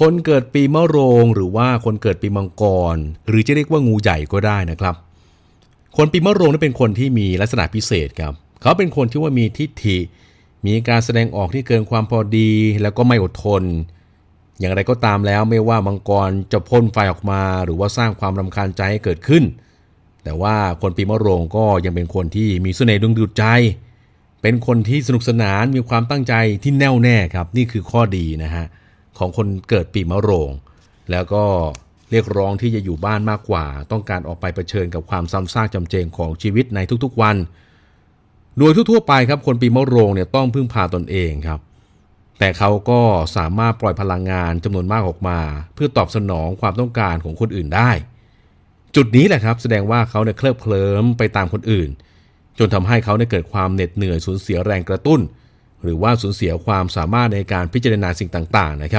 คนเกิดปีมะโรงหรือว่าคนเกิดปีมังกร หรือจะเรียกว่างูใหญ่ก็ได้นะครับ คนปีมะโรงนี่เป็นคนที่มีลักษณะพิเศษครับ เขาเป็นคนที่ว่ามีทิฏฐิ มีการแสดงออกที่เกินความพอดี แล้วก็ไม่อดทน อย่างไรก็ตามแล้วไม่ว่ามังกรจะพ่นไฟออกมา หรือว่าสร้างความรำคาญใจให้เกิดขึ้น แต่ว่าคนปีมะโรงก็ยังเป็นคนที่มีเสน่ห์ดึงดูดใจ เป็นคนที่สนุกสนานมีความตั้งใจที่แน่วแน่ครับ นี่คือข้อดีนะฮะ ของคนเกิดปีมะโรง แล้วก็เรียกร้องที่จะอยู่บ้านมากกว่า ต้องการออกไปเผชิญกับความซ้ำซากจำเจงของชีวิตในทุกๆวัน โดยทั่วๆไปครับคนปีมะโรงเนี่ยต้องพึ่งพาตนเองครับ แต่เขาก็สามารถปล่อยพลังงานจำนวนมากออกมา เพื่อตอบสนองความต้องการของคนอื่นได้ จุดนี้แหละครับ แสดงว่าเขาเนี่ยเคลิบเคลิ้มไปตามคนอื่น จนทำให้เขาเนี่ยเกิดความเหน็ดเหนื่อยสูญเสียแรงกระตุ้น หรือว่าสูญเสียความสามารถในการพิจารณาสิ่งต่าง ๆ นะครับ